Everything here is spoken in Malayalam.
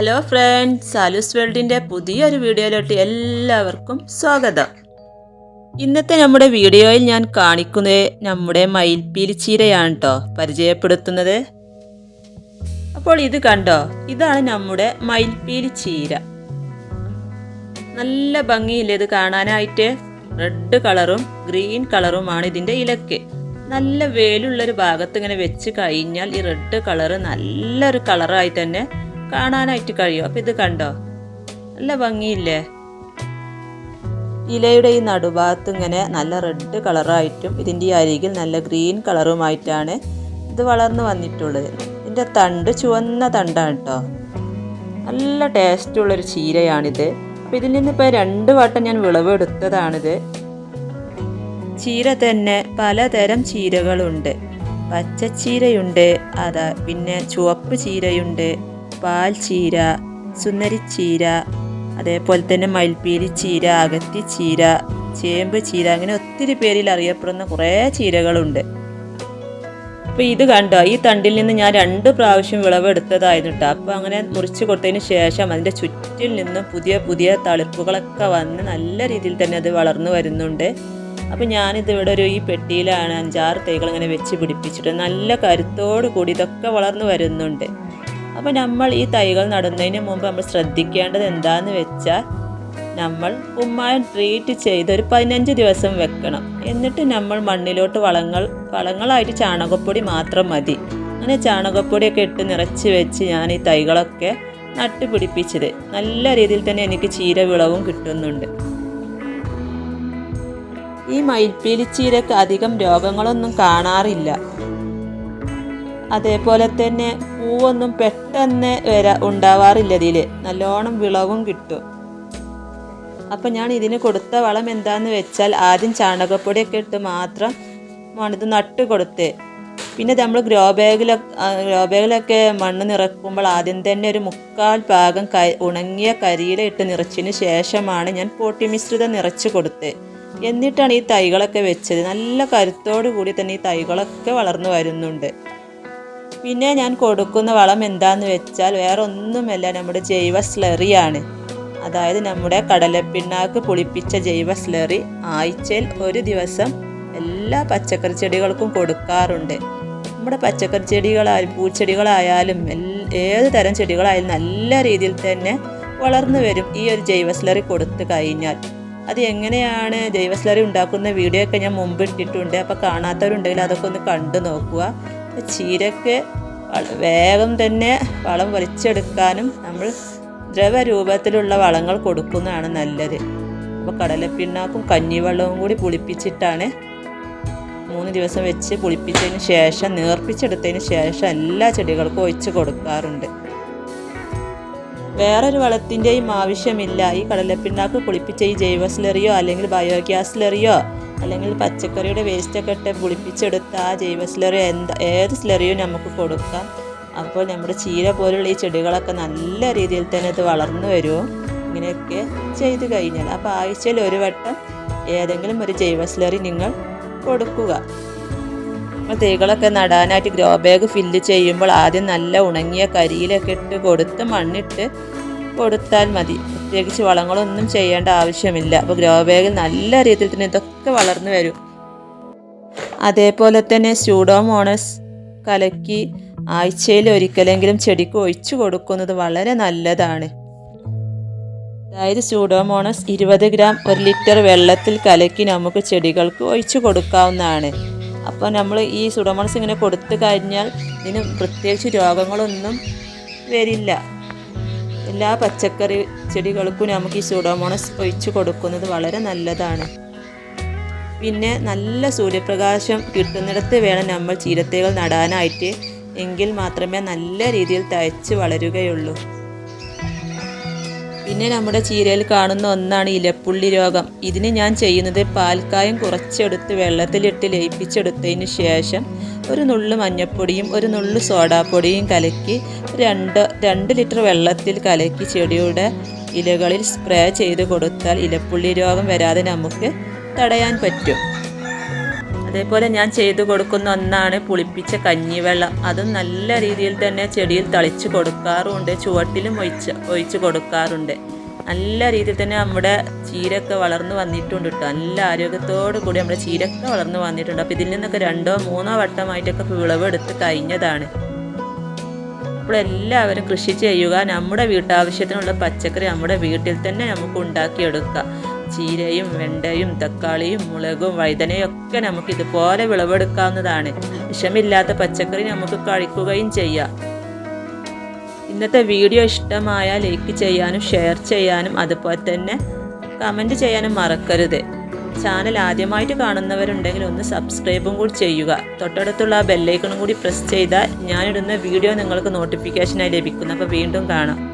ഹലോ ഫ്രണ്ട്സ് സാലൂസ് വേൾഡിന്റെ പുതിയൊരു വീഡിയോയിലോട്ട് എല്ലാവർക്കും സ്വാഗതം. ഇന്നത്തെ നമ്മുടെ വീഡിയോയിൽ ഞാൻ കാണിക്കുന്നത് നമ്മുടെ മയിൽപ്പീലി ചീരയാണ് കേട്ടോ പരിചയപ്പെടുത്തുന്നത്. അപ്പോൾ ഇത് കണ്ടോ? ഇതാണ് നമ്മുടെ മയിൽപ്പീലി ചീര. നല്ല ഭംഗിയില്ലേ ഇത് കാണാനായിട്ട്? റെഡ് കളറും ഗ്രീൻ കളറുമാണ് ഇതിന്റെ ഇലക്ക്. നല്ല വേലുള്ളൊരു ഭാഗത്ത് ഇങ്ങനെ വെച്ച് കഴിഞ്ഞാൽ ഈ റെഡ് കളറ് നല്ലൊരു കളറായി തന്നെ കാണാനായിട്ട് കഴിയും. അപ്പം ഇത് കണ്ടോ? നല്ല ഭംഗിയില്ലേ? ഇലയുടെ ഈ നടുഭാഗത്ത് ഇങ്ങനെ നല്ല റെഡ് കളറായിട്ടും ഇതിന്റെ ഈ അരികിൽ നല്ല ഗ്രീൻ കളറുമായിട്ടാണ് ഇത് വളർന്നു വന്നിട്ടുള്ളത്. ഇതിന്റെ തണ്ട് ചുവന്ന തണ്ടാണ് കേട്ടോ. നല്ല ടേസ്റ്റുള്ളൊരു ചീരയാണിത്. അപ്പം ഇതിൽ നിന്ന് ഇപ്പോൾ രണ്ട് വട്ടം ഞാൻ വിളവെടുത്തതാണിത്. ചീര തന്നെ പലതരം ചീരകളുണ്ട്. പച്ചച്ചീരയുണ്ട് അതാ പിന്നെ ചുവപ്പ് ചീരയുണ്ട് പാൽ ചീര സുന്ദരിച്ചീര അതേപോലെ തന്നെ മയിൽപ്പീലി ചീര അകത്തി ചീര ചേമ്പ് ചീര അങ്ങനെ ഒത്തിരി പേരിൽ അറിയപ്പെടുന്ന കുറേ ചീരകളുണ്ട്. അപ്പോൾ ഇത് കണ്ടോ? ഈ തണ്ടിൽ നിന്ന് ഞാൻ രണ്ട് പ്രാവശ്യം വിളവെടുത്തതായിരുന്നു കേട്ടോ അപ്പോൾ അങ്ങനെ മുറിച്ച് കൊടുത്തതിന് ശേഷം അതിന്റെ ചുറ്റിൽ നിന്നും പുതിയ പുതിയ തളിപ്പുകളൊക്കെ വന്ന് നല്ല രീതിയിൽ തന്നെ അത് വളർന്നു വരുന്നുണ്ട്. അപ്പോൾ ഞാനിത് ഇവിടെ ഒരു ഈ പെട്ടിയിലാണ് അഞ്ചാറ് തൈകൾ ഇങ്ങനെ വെച്ച് പിടിപ്പിച്ചിട്ട് നല്ല കരുത്തോടു കൂടി ഇതൊക്കെ വളർന്നു വരുന്നുണ്ട്. അപ്പോൾ നമ്മൾ ഈ തൈകൾ നടുന്നതിന് മുമ്പ് നമ്മൾ ശ്രദ്ധിക്കേണ്ടത് എന്താണെന്ന് വെച്ചാൽ നമ്മൾ കുമ്മായം ട്രീറ്റ് ചെയ്ത് ഒരു പതിനഞ്ച് ദിവസം വെക്കണം. എന്നിട്ട് നമ്മൾ മണ്ണിലോട്ട് വളങ്ങൾ വളങ്ങളായിട്ട് ചാണകപ്പൊടി മാത്രം മതി. അങ്ങനെ ചാണകപ്പൊടിയൊക്കെ ഇട്ട് നിറച്ച് വെച്ച് ഞാൻ ഈ തൈകളൊക്കെ നട്ടുപിടിപ്പിച്ചത് നല്ല രീതിയിൽ തന്നെ എനിക്ക് ചീര വിളവും കിട്ടുന്നുണ്ട്. ഈ മയിൽപ്പീലി ചീരക്ക് അധികം രോഗങ്ങളൊന്നും കാണാറില്ല. അതേപോലെ തന്നെ പൂവൊന്നും പെട്ടെന്ന് വരാ ഉണ്ടാവാറില്ല ഇതിൽ നല്ലോണം വിളവും കിട്ടും. അപ്പം ഞാൻ ഇതിന് കൊടുത്ത വളം എന്താന്ന് വെച്ചാൽ ആദ്യം ചാണകപ്പൊടിയൊക്കെ ഇട്ട് മാത്രം മണിത് നട്ട് കൊടുത്ത്. പിന്നെ നമ്മൾ ഗ്രോ ബാഗിലൊക്കെ ഗ്രോ ബാഗിലൊക്കെ മണ്ണ് നിറക്കുമ്പോൾ ആദ്യം തന്നെ ഒരു മുക്കാൽ ഭാഗം ക ഉണങ്ങിയ കരിയില ഇട്ട് നിറച്ചതിന് ശേഷമാണ് ഞാൻ പോട്ടി മിശ്രിതം നിറച്ച് കൊടുത്ത്. എന്നിട്ടാണ് ഈ തൈകളൊക്കെ വെച്ചത്. നല്ല കരുത്തോടു കൂടി തന്നെ ഈ തൈകളൊക്കെ വളർന്നു വരുന്നുണ്ട്. പിന്നെ ഞാൻ കൊടുക്കുന്ന വളം എന്താന്ന് വെച്ചാൽ വേറെ ഒന്നുമല്ല നമ്മുടെ ജൈവ സ്ലറിയാണ് അതായത് നമ്മുടെ കടലപ്പിണ്ണാക്ക് പുളിപ്പിച്ച ജൈവ സ്ലറി ആഴ്ചയിൽ ഒരു ദിവസം എല്ലാ പച്ചക്കറി ചെടികൾക്കും കൊടുക്കാറുണ്ട്. നമ്മുടെ പച്ചക്കറി ചെടികളായാലും പൂച്ചെടികളായാലും ഏത് തരം ചെടികളായാലും നല്ല രീതിയിൽ തന്നെ വളർന്നു വരും ഈ ഒരു ജൈവ സ്ലറി കൊടുത്തു കഴിഞ്ഞാൽ. അത് എങ്ങനെയാണ് ജൈവ സ്ലറി ഉണ്ടാക്കുന്ന വീഡിയോ ഒക്കെ ഞാൻ മുമ്പ് ഇട്ടിട്ടുണ്ട്. അപ്പോൾ കാണാത്തവരുണ്ടെങ്കിൽ അതൊക്കെ ഒന്ന് കണ്ടു നോക്കുക. ചീരക്ക് വേഗം തന്നെ വളം വലിച്ചെടുക്കാനും നമ്മൾ ദ്രവരൂപത്തിലുള്ള വളങ്ങൾ കൊടുക്കുന്നതാണ് നല്ലത്. അപ്പോൾ കടലപ്പിണ്ണാക്കും കഞ്ഞിവെള്ളവും കൂടി പുളിപ്പിച്ചിട്ടാണ് മൂന്ന് ദിവസം വെച്ച് പുളിപ്പിച്ചതിന് ശേഷം നേർപ്പിച്ചെടുത്തതിന് ശേഷം എല്ലാ ചെടികൾക്കും ഒഴിച്ച് കൊടുക്കാറുണ്ട്. വേറൊരു വളത്തിന്റെയും ആവശ്യമില്ല. ഈ കടലപ്പിണ്ണാക്ക് പുളിപ്പിച്ച ഈ ജൈവ സ്ലറിയോ അല്ലെങ്കിൽ ബയോഗ്യാസ് സ്ലറിയോ അല്ലെങ്കിൽ പച്ചക്കറിയുടെ വേസ്റ്റൊക്കെ ഇട്ട് പുളിപ്പിച്ചെടുത്ത ആ ജൈവ സ്ലറി എന്താ ഏത് സ്ലറിയും നമുക്ക് കൊടുക്കാം. അപ്പോൾ നമ്മുടെ ചീര പോലുള്ള ഈ ചെടികളൊക്കെ നല്ല രീതിയിൽ തന്നെ ഇത് വളർന്നു വരുമോ ഇങ്ങനെയൊക്കെ ചെയ്തു കഴിഞ്ഞാൽ. അപ്പോൾ ആഴ്ചയിൽ ഒരു വട്ടം ഏതെങ്കിലും ഒരു ജൈവ സ്ലറി നിങ്ങൾ കൊടുക്കുക. തൈകളൊക്കെ നടാനായിട്ട് ഗ്രോ ബാഗ് ഫില്ല് ചെയ്യുമ്പോൾ ആദ്യം നല്ല ഉണങ്ങിയ കരിയിലൊക്കെ ഇട്ട് കൊടുത്ത് മണ്ണിട്ട് കൊടുത്താൽ മതി. പ്രത്യേകിച്ച് വളങ്ങളൊന്നും ചെയ്യേണ്ട ആവശ്യമില്ല. അപ്പോൾ ഗ്രോ ബാഗിൽ നല്ല രീതിയിൽ തന്നെ ഇതൊക്കെ വളർന്നു വരും. അതേപോലെ തന്നെ സ്യൂഡോമോണസ് കലക്കി ആഴ്ചയിൽ ഒരിക്കലെങ്കിലും ചെടിക്ക് ഒഴിച്ചു കൊടുക്കുന്നത് വളരെ നല്ലതാണ്. അതായത് സ്യൂഡോമോണസ് ഇരുപത് ഗ്രാം ഒരു ലിറ്റർ വെള്ളത്തിൽ കലക്കി നമുക്ക് ചെടികൾക്ക് ഒഴിച്ചു കൊടുക്കാവുന്നതാണ്. അപ്പോൾ നമ്മൾ ഈ സുഡോമോണസ് ഇങ്ങനെ കൊടുത്തു കഴിഞ്ഞാൽ ഇതിന് പ്രത്യേകിച്ച് രോഗങ്ങളൊന്നും വരില്ല. എല്ലാ പച്ചക്കറി ചെടികൾക്കും നമുക്ക് ഈ സൂഡോമോണസ് ഒഴിച്ച് കൊടുക്കുന്നത് വളരെ നല്ലതാണ്. പിന്നെ നല്ല സൂര്യപ്രകാശം കിട്ടുന്നിടത്ത് വേണം നമ്മൾ ചീരത്തൈകൾ നടാനായിട്ട്. എങ്കിൽ മാത്രമേ നല്ല രീതിയിൽ തയ്ച്ച് വളരുകയുള്ളൂ. പിന്നെ നമ്മുടെ ചീരയിൽ കാണുന്ന ഒന്നാണ് ഇലപ്പുള്ളി രോഗം. ഇതിന് ഞാൻ ചെയ്യുന്നത് പാൽക്കായം കുറച്ചെടുത്ത് വെള്ളത്തിലിട്ട് ലയിപ്പിച്ചെടുത്തതിന് ശേഷം ഒരു നുള്ളു മഞ്ഞൾപ്പൊടിയും ഒരു നുള്ളു സോഡാപ്പൊടിയും കലക്കി രണ്ട് രണ്ട് ലിറ്റർ വെള്ളത്തിൽ കലക്കി ചെടിയുടെ ഇലകളിൽ സ്പ്രേ ചെയ്ത് കൊടുത്താൽ ഇലപ്പുള്ളി രോഗം വരാതെ നമുക്ക് തടയാൻ പറ്റും. അതേപോലെ ഞാൻ ചെയ്തു കൊടുക്കുന്ന ഒന്നാണ് പുളിപ്പിച്ച കഞ്ഞിവെള്ളം. അതും നല്ല രീതിയിൽ തന്നെ ചെടിയിൽ തളിച്ച് കൊടുക്കാറുണ്ട് ചുവട്ടിലും ഒഴിച്ച് ഒഴിച്ച് കൊടുക്കാറുണ്ട്. നല്ല രീതിയിൽ തന്നെ നമ്മുടെ ചീരൊക്കെ വളർന്നു വന്നിട്ടുണ്ട് കേട്ടോ. നല്ല ആരോഗ്യത്തോടു കൂടി നമ്മുടെ ചീരൊക്കെ വളർന്നു വന്നിട്ടുണ്ട്. അപ്പോൾ ഇതിൽ നിന്നൊക്കെ രണ്ടോ മൂന്നോ വട്ടമായിട്ടൊക്കെ വിളവെടുത്ത് കഴിഞ്ഞതാണ്. എല്ലാവരും കൃഷി ചെയ്യുക നമ്മുടെ വീട്ടാവശ്യത്തിനുള്ള പച്ചക്കറി നമ്മുടെ വീട്ടിൽ തന്നെ നമുക്ക് ഉണ്ടാക്കിയെടുക്കാം ചീരയും വെണ്ടയും തക്കാളിയും മുളകും വഴുതനയും ഒക്കെ നമുക്ക് ഇതുപോലെ വിളവെടുക്കാവുന്നതാണ്. വിഷമില്ലാത്ത പച്ചക്കറി നമുക്ക് കഴിക്കുകയും ചെയ്യാം. ഇന്നത്തെ വീഡിയോ ഇഷ്ടമായാൽ ലൈക്ക് ചെയ്യാനും ഷെയർ ചെയ്യാനും അതുപോലെ തന്നെ കമന്റ് ചെയ്യാനും മറക്കരുത്. ചാനൽ ആദ്യമായിട്ട് കാണുന്നവരുണ്ടെങ്കിൽ ഒന്ന് സബ്സ്ക്രൈബും കൂടി ചെയ്യുക. തൊട്ടടുത്തുള്ള ആ ബെല്ലൈക്കണും കൂടി പ്രസ് ചെയ്താൽ ഞാനിടുന്ന വീഡിയോ നിങ്ങൾക്ക് നോട്ടിഫിക്കേഷനായി ലഭിക്കുന്നു. അപ്പോൾ വീണ്ടും കാണാം.